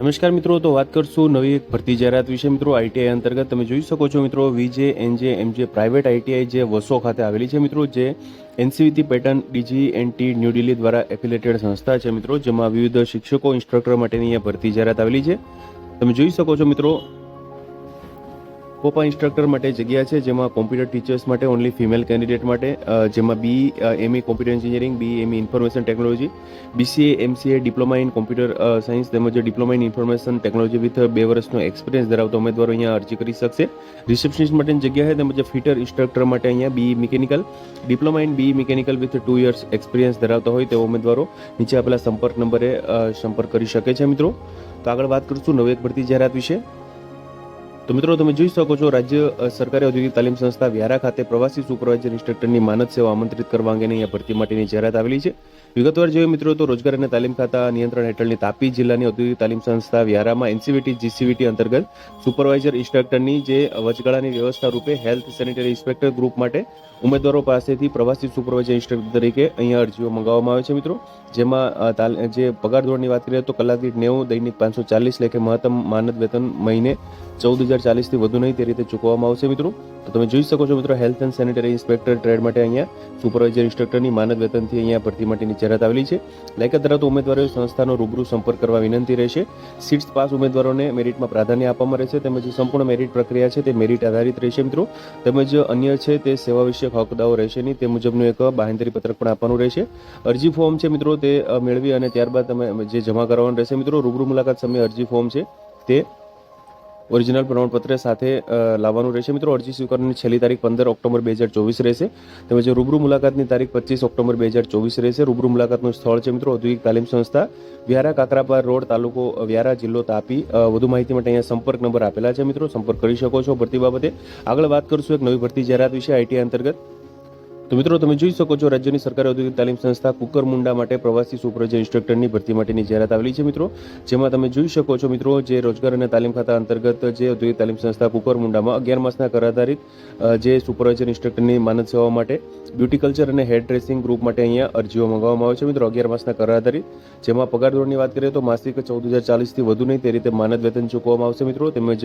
નમસ્કાર મિત્રો, તો વાત કરશું નવી એક ભરતી જાહેરાત વિશે. મિત્રો આઈટીઆઈ અંતર્ગત તમે જોઈ શકો છો મિત્રો VJ NJ MJ private ITI જે વસો ખાતે આવેલી છે મિત્રો, જે NCVT pattern DG NT New Delhi દ્વારા એફિલેટેડ સંસ્થા છે મિત્રો, જેમાં વિવિધ શિક્ષકો ઇન્સ્ટ્રક્ટર માટેની અહીંયા ભરતી જાહેરાત આવેલી છે. તમે જોઈ શકો છો મિત્રો કોપા ઇન્સ્ટ્રક્ટર માટે જગ્યા છે, જેમાં કોમ્પ્યુટર ટીચર્સ માટે ઓનલી ફિમેલ કેન્ડિડેટ માટે જેમાં B M computer engineering B M information technology BCA MCA diploma in computer science તેમજ diploma in information technology with બે વર્ષનો એક્સપિરિયન્સ ધરાવતા ઉમેદવારો અહીંયા અરજી કરી શકશે. રિસેપ્શનિસ્ટ માટેની જગ્યા છે, તેમજ ફિટર ઇન્સ્ટ્રક્ટર માટે અહીંયા B mechanical diploma in B mechanical with two years experience ધરાવતા હોય તેવા ઉમેદવારો નીચે આપેલા સંપર્ક નંબરે સંપર્ક કરી શકે છે મિત્રો. તો આગળ વાત કરીશું નવી એક ભરતી જાહેરાત વિશે. તો મિત્રો તમે જોઈ શકો છો, રાજ્ય સરકારી ઔદ્યોગિક તાલીમ સંસ્થા વ્યારા ખાતે પ્રવાસી સુપરવાઇઝર ઇન્સ્ટ્રક્ટરની માનદ સેવા આમંત્રિત કરવા અંગેની અહીંયા ભરતી માટેની જાહેરાત આવેલી છે. વિગતવાર જોઈએ મિત્રો તો રોજગાર અને તાલીમ ખાતા નિયંત્રણ હેઠળની તાપી જિલ્લાની ઔદ્યોગિક તાલીમ સંસ્થા વ્યારામાં એનસીવીટી, જીસીવીટી અંતર્ગત સુપરવાઇઝર ઇન્સ્ટ્રક્ટરની જે વચગાળાની વ્યવસ્થા રૂપે હેલ્થ સેનિટરી ઇન્સ્પેક્ટર ગ્રુપ માટે ઉમેદવારો પાસેથી પ્રવાસી સુપરવાઇઝર ઇન્સ્ટ્રક્ટર તરીકે અહીંયા અરજીઓ મંગાવવામાં આવે છે મિત્રો. જેમાં જે પગાર ધોરણની વાત કરીએ તો કલાક દીઠ નેવું, દૈનિક પાંચસો ચાલીસ લેખે મહત્તમ માનદ વેતન મહિને ચૌદ હજાર ચાલીસથી વધુ નહીં તે રીતે ચૂકવવામાં આવશે મિત્રો. તો તમે જોઈ શકો છો મિત્રો, health and sanitary inspector trade માટે અહીંયા સુપરવાઇઝર ઇન્સ્ટ્રક્ટરની માનદ વેતનથી અહીંયા ભરતી માટેની જાહેરાત આવેલી છે. લાયકાત ધરાવતા ઉમેદવારોએ સંસ્થાનો રૂબરૂ સંપર્ક કરવા વિનંતી રહેશે સીટ્સ પાસ ઉમેદવારોને મેરિટમાં પ્રાધાન્ય આપવામાં રહેશે તેમજ સંપૂર્ણ મેરિટ પ્રક્રિયા છે તે મેરિટ આધારિત રહેશે મિત્રો. તેમજ અન્ય છે તે સેવા વિષયક હકદાઓ રહેશે નહીં તે મુજબનું એક બાહેંધરી પત્રક પણ આપવાનું રહેશે. અરજી ફોર્મ છે મિત્રો તે મેળવી અને ત્યારબાદ તમે જે જમા કરવાનું રહેશે મિત્રો. રૂબરૂ મુલાકાત સમયે અરજી ફોર્મ છે તે ઓરિજિનલ પ્રમાણપત્ર સાથે લાવવાનું રહેશે. મિત્રો, અરજી સ્વીકારવાની છેલ્લી તારીખ પંદર ઓક્ટોબર બે હજાર ચોવીસ રહેશે. તેમજ રૂબરૂ મુલાકાતની તારીખ પચીસ ઓક્ટોબર બે હજાર ચોવીસ રહેશે. રૂબરૂ મુલાકાતનું સ્થળ છે મિત્રો, ઔદ્યોગિક તાલીમ સંસ્થા, વ્યારા કાકરાપાર રોડ, તાલુકો વ્યારા જિલ્લો તાપી. વધુ માહિતી માટે અહીંયા સંપર્ક નંબર આપેલા છે મિત્રો, સંપર્ક કરી શકો છો ભરતી બાબતે. આગળ વાત કરશું એક નવી ભરતી જાહેરાત વિશે આઈટી અંતર્ગત. તો મિત્રો તમે જોઈ શકો છો, રાજ્યની સરકારી ઔદ્યોગિક તાલીમ સંસ્થા કુકરમુંડા માટે પ્રવાસી સુપરવાઇઝર ઇન્સ્ટ્રક્ટરની ભરતી માટેની જાહેરાત આવેલી છે મિત્રો. જેમાં તમે જોઈ શકો છો મિત્રો, જે રોજગાર અને તાલીમ ખાતા અંતર્ગત જે ઔદ્યોગિક તાલીમ સંસ્થા કુકરમુંડામાં અગિયાર માસના કર આધારિત જે સુપરવાઇઝર ઇન્સ્ટ્રક્ટરની માનદ સેવાઓ માટે બ્યુટી અને હેર ડ્રેસિંગ ગ્રુપ માટે અહીંયા અરજીઓ મંગાવવામાં આવે છે મિત્રો, અગિયાર માસના કર આધારિત. જેમાં પગાર ધોરણની વાત કરીએ તો માસિક ચૌદ હજાર ચાલીસથી વધુ નહીં, તે રીતે માનદ વેતન ચૂકવવામાં આવશે મિત્રો. તેમજ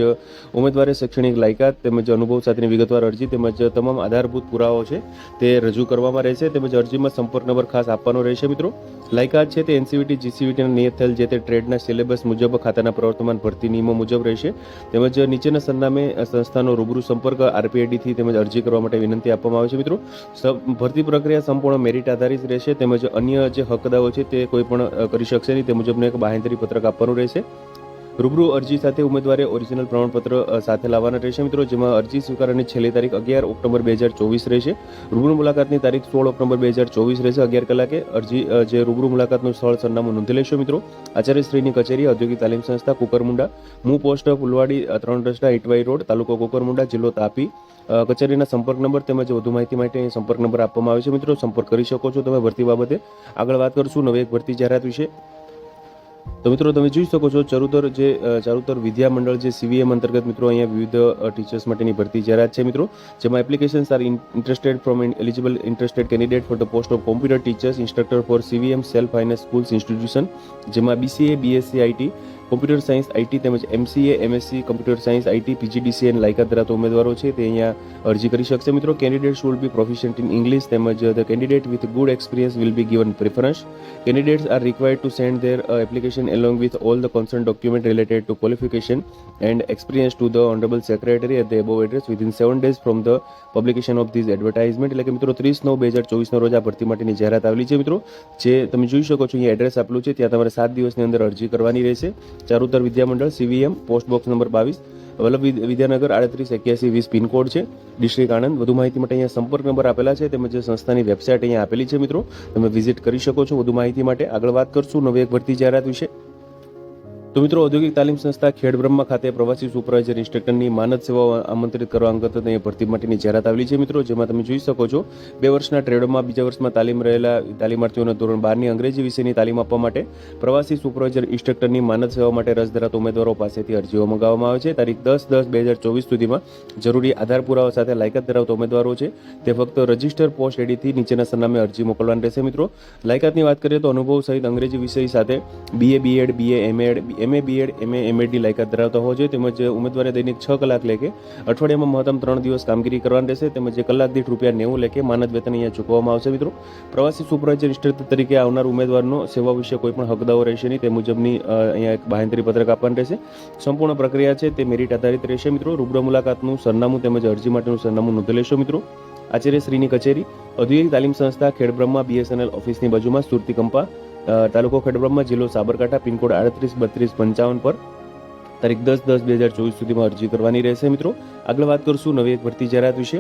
ઉમેદવારે શૈક્ષણિક લાયકાત તેમજ અનુભવ સાથેની વિગતવાર અરજી તેમજ તમામ આધારભૂત પુરાવાઓ છે તે રજૂ કરવામાં રહેશે તેમજ અરજીમાં સંપર્ક નંબર ખાસ આપવાનો રહેશે મિત્રો. લાયકાત છે તે એનસીવીટી જીસીવીટીના નિયત થયેલ જે તે ટ્રેડના સિલેબસ મુજબ ખાતાના પ્રવર્તમાન ભરતી નિયમો મુજબ રહેશે. તેમજ નીચેના સરનામે સંસ્થાનો રૂબરૂ સંપર્ક આરપીઆઈડીથી તેમજ અરજી કરવા માટે વિનંતી આપવામાં આવે છે મિત્રો. ભરતી પ્રક્રિયા સંપૂર્ણ મેરિટ આધારિત રહેશે તેમજ અન્ય જે હકદાઓ છે તે કોઈ પણ કરી શકશે નહીં. તે મુજબનું એક બાહેંધરી પત્રક આપવાનું રહેશે. રૂબરૂ અરજી સાથે ઉમેદવારે ઓરિજિનલ પ્રમાણપત્ર સાથે લાવવાના રહેશે મિત્રો, જેમાં અરજી સ્વીકારવાની છેલ્લી તારીખ અગિયાર ઓક્ટોબર બે હજાર ચોવીસ રહેશે. રૂબરૂ મુલાકાતની તારીખ સોળ ઓક્ટોબર બે હજાર ચોવીસ રહેશે. અગિયાર કલાકે અરજી જે રૂબરૂ મુલાકાતનું સ્થળ સરનામું નોંધી લેશો મિત્રો. આચાર્યશ્રીની કચેરી, ઔદ્યોગિક તાલીમ સંસ્થા કુકરમુંડા. મૂ પોસ્ટ ફુલવાડી ત્રણ રસ્તા ઇટવાઈ રોડ, તાલુકો કુકરમુંડા, જિલ્લો તાપી. કચેરીના સંપર્ક નંબર તેમજ વધુ માહિતી માટે સંપર્ક નંબર આપવામાં આવે છે મિત્રો. સંપર્ક કરી શકો છો તમે ભરતી બાબતે. આગળ વાત કરશું નવી એક ભરતી જાહેરાત વિશે. તો મિત્રો તમે જોઈ શકો છો ચરુતર જે ચારુતર વિદ્યા મંડળ જે સીવીએમ અંતર્ગત મિત્રો અહીંયા વિવિધ ટીચર્સ માટેની ભરતી જાહેરાત છે મિત્રો, જેમાં applications are interested from eligible interested candidate for the post of computer teachers instructor for CVM self finance schools institution જેમાં BCA BSc IT computer science IT તેમજ MCA MSc computer science IT PGDC અને લાયકાત ધરાવતા ઉમેદવારો છે. તે અહીંયા અરજી કરી શકશે. મિત્રો candidate should be proficient in English તેમજ the candidate with good experience will be given preference candidates are required to send their application along with all the concern document related to qualification and experience to the honourable secretary at the the address within seven days from the publication of these advertisement એટલે કે મિત્રો, ત્રીસ નવ બે હજાર ચોવીસના રોજ આ ભરતી માટેની જાહેરાત આવેલી છે. મિત્રો, જે તમે જોઈ શકો છો, અહીંયા એડ્રેસ આપેલું છે. ત્યાં તમારે સાત દિવસની અંદર અરજી કરવાની રહેશે. Charutar Vidyamandal CVM post box number બાવીસ, વલ્લભ વિદ્યાનગર, આડત્રીસ, એક્યાસી, વીસ પિનકોડ છે. ડિસ્ટ્રિક્ટ આણંદ, વધુ માહિતી માટે અહીંયા સંપર્ક નંબર આપેલા છે. તેમજ સંસ્થાની વેબસાઇટ અહીંયા આપેલી છે મિત્રો, તમે વિઝિટ કરી શકો છો. વધુ માહિતી માટે આગળ વાત કરશું નવી એક ભરતી જાહેરાત વિશે. તો મિત્રો, ઔદ્યોગિક તાલીમ સંસ્થા ખેડબ્રહ્મા ખાતે પ્રવાસી સુપરવાઇઝર ઇન્સ્ટ્રક્ટરની માનદ સેવાઓ આમંત્રિત કરવા અંગત ભરતી માટેની જાહેરાત આવેલી છે મિત્રો, જેમાં તમે જોઈ શકો છો, બે વર્ષના ટ્રેડોમાં બીજા વર્ષમાં તાલીમ રહેલા તાલીમાર્થીઓને ધોરણ બારની અંગ્રેજી વિષયની તાલીમ આપવા માટે પ્રવાસી સુપરવાઇઝર ઇન્સ્ટ્રક્ટરની માનદ સેવા માટે રસ ધરાવતા ઉમેદવારો પાસેથી અરજીઓ મંગાવવામાં આવે છે. તારીખ દસ દસ બે હજાર ચોવીસ સુધીમાં જરૂરી આધાર પુરાવા સાથે લાયકાત ધરાવતા ઉમેદવારો છે. તે ફક્ત રજિસ્ટર પોસ્ટ એડીથી નીચેના સરનામે અરજી મોકલવાની રહેશે મિત્રો. લાયકાતની વાત કરીએ તો અનુભવ સહિત અંગ્રેજી વિષય સાથે BA BEd BA MEd MA BEd MA MEd લાયકાત ધરાવતા હોવો જોઈએ. તેમજ ઉમેદવારે દૈનિક છ કલાક લેખે અઠવાડિયામાં મહત્તમ ત્રણ દિવસ કામગીરી કરવાની રહેશે. તેમજ કલાક દીઠ રૂપિયા નેવું લેખે માનદ વેતન અહીંયા ચૂકવવામાં આવશે મિત્રો. પ્રવાસી સુપરવાઇઝર ઇન્સ્ટ્રક્ટર તરીકે આવનાર ઉમેદવારનો સેવા વિશે કોઈ પણ હકદાઓ રહેશે નહીં. તે મુજબની અહીંયા એક બાહેંધરી પત્રક આપવાની રહેશે. સંપૂર્ણ પ્રક્રિયા છે તે મેરિટ આધારિત રહેશે મિત્રો. રૂબરૂ મુલાકાતનું સરનામું તેમજ અરજી માટેનું સરનામું નોંધી લેશો મિત્રો. આચાર્યશ્રીની કચેરી, ઔદ્યોગિક તાલીમ સંસ્થા, ખેડબ્રહ્મા બીએસએનએલ ઓફિસની બાજુમાં સુરતી કંપા તાલુકો ખેડબ્રહ્મા જિલ્લો સાબરકાંઠા, પિનકોડ આડત્રીસ, બત્રીસ, પંચાવન પર તારીખ દસ દસ બે હજાર ચોવીસ સુધીમાં અરજી કરવાની રહેશે મિત્રો. આગળ વાત કરશું નવી એક ભરતી જાહેરાત વિશે.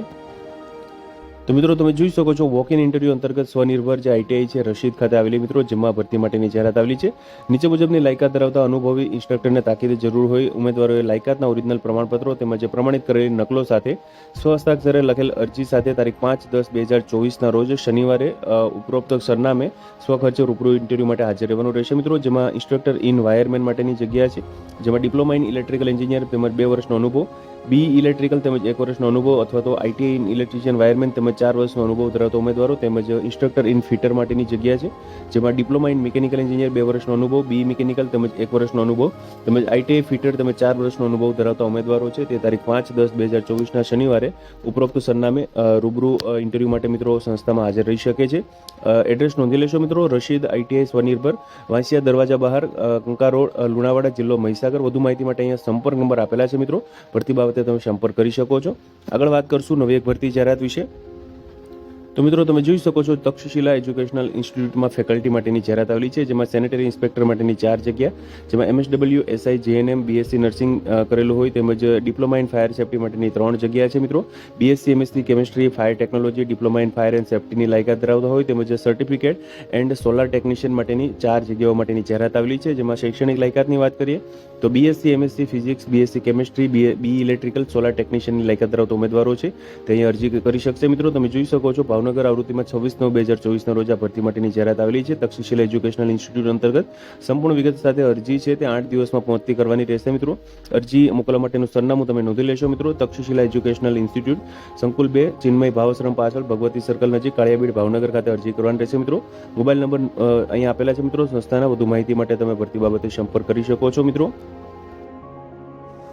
તો મિત્રો તમે જોઈ શકો છો વોક ઇન ઇન્ટરવ્યૂ અંતર્ગત સ્વનિર્ભર જે આઈટીઆઈ છે, રશીદ ખાતે આવેલી મિત્રો, જેમાં ભરતી માટેની જાહેરાત આવેલી છે. નીચે મુજબની લાયકાત ધરાવતા અનુભવી ઇન્સ્ટ્રક્ટરને તાકીદે જરૂર હોય, ઉમેદવારોએ લાયકાતના ઓરિજિનલ પ્રમાણપત્રો તેમજ પ્રમાણિત કરેલી નકલો સાથે સ્વહસ્તાક્ષરે લખેલ અરજી સાથે તારીખ પાંચ દસ બે હજાર ચોવીસના રોજ શનિવારે ઉપરોક્ત સરનામે સ્વખર્ચે રૂબરૂ ઇન્ટરવ્યૂ માટે હાજર રહેવાનું રહેશે. મિત્રો, જેમાં ઇન્સ્ટ્રક્ટર ઇન વાયરમેન માટેની જગ્યા છે, જેમાં ડિપ્લોમા ઇન ઇલેક્ટ્રિકલ એન્જિનિયર તેમજ બે વર્ષનો અનુભવ બી ઇલેક્ટ્રિકલ તેમજ એક વર્ષનો અનુભવ અથવા તો આઈટીઆઈ ઇન ઇલેક્ટ્રિશિયન વાયરમેન તેમજ ચાર વર્ષનો અનુભવ ધરાવતા ઉમેદવારો તેમજ ઇન્સ્ટ્રક્ટર ઇન ફિટર માટેની જગ્યા છે, જેમાં ડિપ્લોમા ઇન મિકેનિકલ એન્જિનિયર બે વર્ષનો અનુભવ, બી મિકેનિકલ તેમજ એક વર્ષનો અનુભવ, તેમજ આઈટીઆઈ ફિટર તેમજ ચાર વર્ષનો અનુભવ ધરાવતા ઉમેદવારો છે. તે તારીખ પાંચ દસ બે હજાર ચોવીસના શનિવારે ઉપરોક્ત સરનામે રૂબરૂ ઇન્ટરવ્યૂ માટે મિત્રો સંસ્થામાં હાજર રહી શકે છે. એડ્રેસ નોંધી લેશો મિત્રો, રશીદ આઈટીઆઈ સ્વનિર્ભર, વાંસિયા દરવાજા બહાર કંકા રોડ લુણાવાડા જિલ્લો મહીસાગર. વધુ માહિતી માટે અહીંયા સંપર્ક નંબર આપેલા છે મિત્રો. ભરતી બાબતે તમે સંપર્ક કરી શકો છો. આગળ વાત કરશું નવી એક ભરતી જાહેરાત વિશે. તો મિત્રો, તમે જોઈ શકો છો તક્ષશિલા એજ્યુકેશનલ ઇન્સ્ટિટ્યૂટમાં ફેકલ્ટી માટેની જાહેરાત આવેલી છે, જેમાં સેનેટરી ઇન્સ્પેક્ટર માટેની ચાર જગ્યા, જેમાં MSW, SI, JNM, BSc nursing કરેલું હોય, તેમજ ડિપ્લોમા ઇન ફાયર સેફ્ટી માટેની ત્રણ જગ્યા છે મિત્રો. BSc, MSc, chemistry, fire technology, diploma in fire and સેફ્ટીની લાયકાત ધરાવતા હોય, તેમજ સર્ટિફિકેટ એન્ડ સોલાર ટેકનિશિયન માટેની ચાર જગ્યાઓ માટેની જાહેરાત આવેલી છે, જેમાં શૈક્ષણિક લાયકાતની વાત કરીએ, તો BSc, MSc, physics, BSc, chemistry B electrical, solar ટેકનિશિયનની લાયકાત ધરાવતા ઉમેદવારો છે. તે અહીં અરજી કરી શકશે મિત્રો. તમે જોઈ શકો છો, ભાવનગર આવૃત્તિમાં છવ્વીસ નવ બે હજાર ચોવીસના રોજ આ ભરતી માટેની જાહેરાત આવેલી છે. તક્ષશિલા એજ્યુકેશનલ ઇન્સ્ટિટ્યૂટ અંતર્ગત સંપૂર્ણ વિગત સાથે અરજી છે તે આઠ દિવસમાં પહોંચતી કરવાની રહેશે મિત્રો. અરજી મોકલવા માટેનું સરનામું તમે નોંધી લેશો મિત્રો. તક્ષશિલા એજ્યુકેશનલ ઇન્સ્ટિટ્યૂટ સંકુલ બે, ચિન્મય ભાવશ્રમ પાછળ, ભગવતી સર્કલ નજીક, કાળિયાબીડ ભાવનગર ખાતે અરજી કરવાની રહેશે મિત્રો. મોબાઈલ નંબર અહીં આપેલા છે મિત્રો. સંસ્થાના વધુ માહિતી માટે તમે ભરતી બાબતે સંપર્ક કરી શકો છો મિત્રો.